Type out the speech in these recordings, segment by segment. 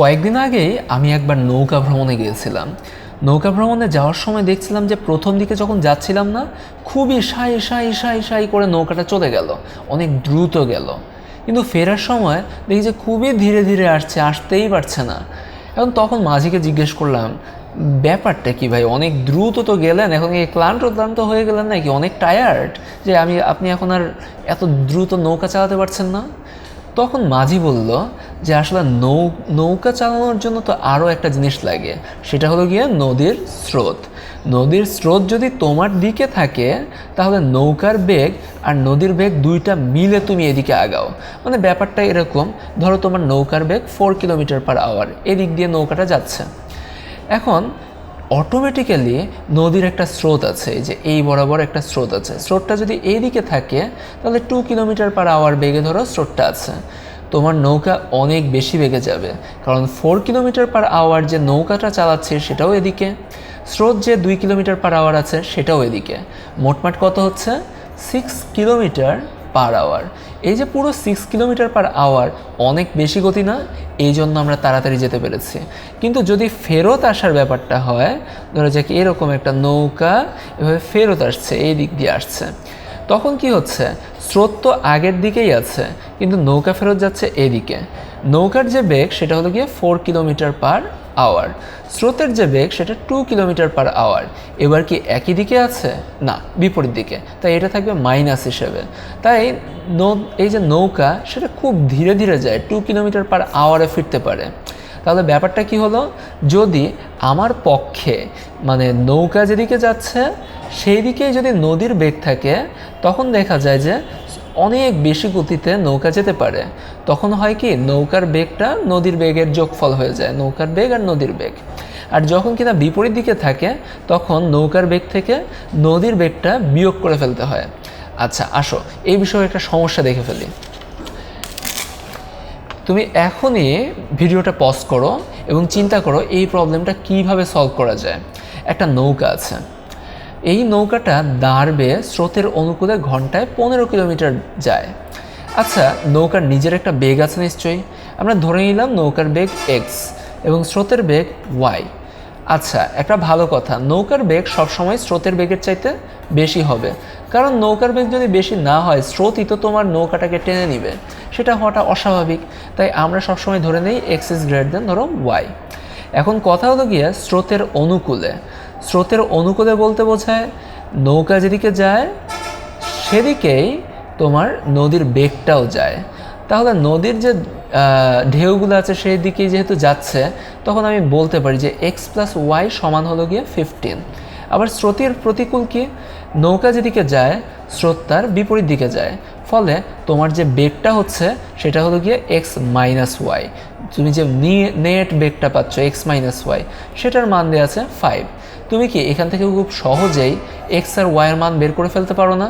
কয়েকদিন আগেই আমি একবার নৌকা ভ্রমণে গিয়েছিলাম। নৌকা ভ্রমণে যাওয়ার সময় দেখছিলাম যে প্রথম দিকে যখন যাচ্ছিলাম না, খুবই সাই সাই সাই সাই করে নৌকাটা চলে গেল, অনেক দ্রুত গেল। কিন্তু ফেরার সময় দেখি যে খুবই ধীরে ধীরে আসছে, আসতেই পারছে না। এখন তখন মাঝিকে জিজ্ঞেস করলাম, ব্যাপারটা কি ভাই, অনেক দ্রুত তো গেলেন, এখন কি ক্লান্ত ক্লান্ত হয়ে গেলেন নাকি? অনেক টায়ার্ড যে আমি, আপনি এখন আর এত দ্রুত নৌকা চালাতে পারছেন না? তখন মাঝি বলল যে আসলে নৌ, নৌকা চালানোর জন্য তো আরও একটা জিনিস লাগে। সেটা হলো গিয়ে নদীর স্রোত। নদীর স্রোত যদি তোমার দিকে থাকে, তাহলে নৌকার বেগ আর নদীর বেগ দুইটা মিলে তুমি এদিকে আগাও। মানে ব্যাপারটা এরকম, ধরো তোমার নৌকার বেগ ফোর কিলোমিটার পার আওয়ার এদিক দিয়ে নৌকাটা যাচ্ছে। এখন অটোমেটিক্যালি নদীর একটা স্রোত আছে যে এই বরাবর একটা স্রোত আছে। স্রোতটা যদি এই দিকে থাকে, তাহলে টু কিলোমিটার পার আওয়ার বেগে ধরো স্রোতটা আছে। তোমার নৌকা অনেক বেশি বেগে যাবে, কারণ ফোর কিলোমিটার পার আওয়ার যে নৌকাটা চালাচ্ছে সেটাও এদিকে। স্রোত যে দুই কিলোমিটার পার আওয়ার আছে সেটাও এদিকে। মোটমাট কত হচ্ছে? সিক্স কিলোমিটার পার আওয়ার এই যে পুরো সিক্স কিলোমিটার পার আওয়ার অনেক বেশি গতি না, এই জন্য আমরা তাড়াতাড়ি যেতে পেরেছি। কিন্তু যদি ফেরত আসার ব্যাপারটা হয়, ধরো যাক এরকম একটা নৌকা এভাবে ফেরত আসছে, এই দিক দিয়ে আসছে, তখন কি হচ্ছে? স্রোত তো আগের দিকেই আছে, কিন্তু নৌকা ফেরত যাচ্ছে এদিকে। নৌকার যে বেগ সেটা হলো গিয়ে ফোর কিলোমিটার পার আওয়ার স্রোতের যে বেগ, সেটা টু কিলোমিটার পার আওয়ার এবার কি একই দিকে আছে? না, বিপরীত দিকে। তাই এটা থাকবে মাইনাস হিসেবে। তাই নৌ, এই যে নৌকা, সেটা খুব ধীরে ধীরে যায় টু কিলোমিটার পার আওয়ারে ফিরতে পারে। তাহলে ব্যাপারটা কি হলো? যদি আমার পক্ষে মানে নৌকা যেদিকে যাচ্ছে সেই দিকেই যদি নদীর বেগ থাকে, তখন দেখা যায় যে অনেক বেশি গতিতে নৌকা যেতে পারে। তখন হয় কি, নৌকার বেগটা নদীর বেগের যোগফল হয়ে যায়, নৌকার বেগ আর নদীর বেগ। আর যখন কিনা বিপরীত দিকে থাকে, তখন নৌকার বেগ থেকে নদীর বেগটা বিয়োগ করে ফেলতে হয়। আচ্ছা আসো, এই বিষয়ে একটা সমস্যা দেখে ফেলি। তুমি এখনই ভিডিওটা পজ করো এবং চিন্তা করো এই প্রবলেমটা কীভাবে সলভ করা যায়। একটা নৌকা আছে। এই নৌকাটা দাঁড়বে স্রোতের অনুকূলে ঘন্টায় পনেরো কিলোমিটার যায়। আচ্ছা নৌকার নিজের একটা বেগ আছে নিশ্চয়ই? আমরা ধরে নিলাম নৌকার বেগ এক্স এবং স্রোতের বেগ ওয়াই আচ্ছা একটা ভালো কথা, নৌকার বেগ সবসময় স্রোতের বেগের চাইতে বেশি হবে। কারণ নৌকার বেগ যদি বেশি না হয়, স্রোতই তো তোমার নৌকাটাকে টেনে নিবে। সেটা হওয়াটা অস্বাভাবিক। তাই আমরা সবসময় ধরে নেই এক্স ইজ গ্রেটার দেন ধরো ওয়াই এখন কথা হলো গিয়ে স্রোতের অনুকূলে। স্রোতের অনুকূলে বলতে বোঝায় নৌকা যেদিকে যায়, সেদিকেই তোমার নদীর বেগটাও যায়। তাহলে নদীর যে ঢেউগুলো আছে সেই দিকেই যেহেতু যাচ্ছে, তখন আমি বলতে পারি যে এক্স প্লাস ওয়াই সমান হলো গিয়ে ফিফটিন আবার স্রোতের প্রতিকূল কি? নৌকা যেদিকে যায়, স্রোত তার বিপরীত দিকে যায়। ফলে তোমার যে বেগটা হচ্ছে, সেটা হলো গিয়ে এক্স মাইনাস ওয়াই তুমি যে নেট বেগটা পাচ্ছ এক্স মাইনাস ওয়াই সেটার মান দেওয়া আছে ফাইভ তুমি কি এখান থেকে খুব সহজেই এক্স আর ওয়াইয়ের মান বের করে ফেলতে পারো না?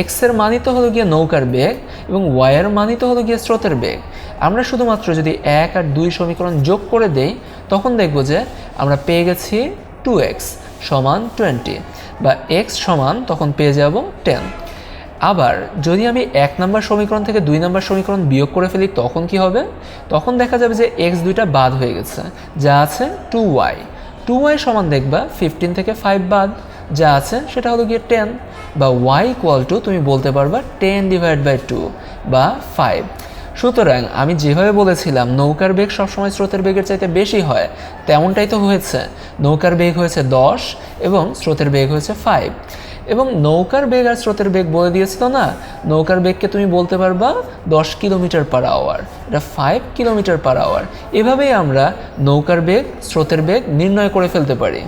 এক্সের মানই তো হলো গিয়ে নৌকার বেগ এবং ওয়াইয়ের মানই তো হলো গিয়ে স্রোতের বেগ। আমরা শুধুমাত্র যদি এক আর দুই সমীকরণ যোগ করে দেই, তখন দেখব যে আমরা পেয়ে গেছি টু এক্স সমান টোয়েন্টি বা এক্স সমান, তখন পেয়ে যাব টেন আবার যদি আমি এক নম্বর সমীকরণ থেকে দুই নম্বর সমীকরণ বিয়োগ করে ফেলি, তখন কি হবে? তখন দেখা যাবে যে এক্স দুইটা বাদ হয়ে গেছে, যা আছে টু ওয়াই টু ওয়াই সমান দেখবা ফিফটিন থেকে ফাইভ বাদ, যা আছে সেটা হলো গিয়ে টেন বা ওয়াই ইকুয়াল টু তুমি বলতে পারবা টেন ডিভাইড বাই টু বা ফাইভ সুতরাং আমি যেভাবে বলেছিলাম, নৌকার বেগ সবসময় স্রোতের বেগের চাইতে বেশি হয়, তেমনটাই তো হয়েছে। নৌকার বেগ হয়েছে দশ এবং স্রোতের বেগ হয়েছে ফাইভ এবং নৌকার বেগ আর স্রোতের বেগ বলে দিয়েছিল না? নৌকার বেগকে তুমি বলতে পারবা দশ কিলোমিটার পার আওয়ার এটা ফাইভ কিলোমিটার পার আওয়ার এভাবেই আমরা নৌকার বেগ, স্রোতের বেগ নির্ণয় করে ফেলতে পারি।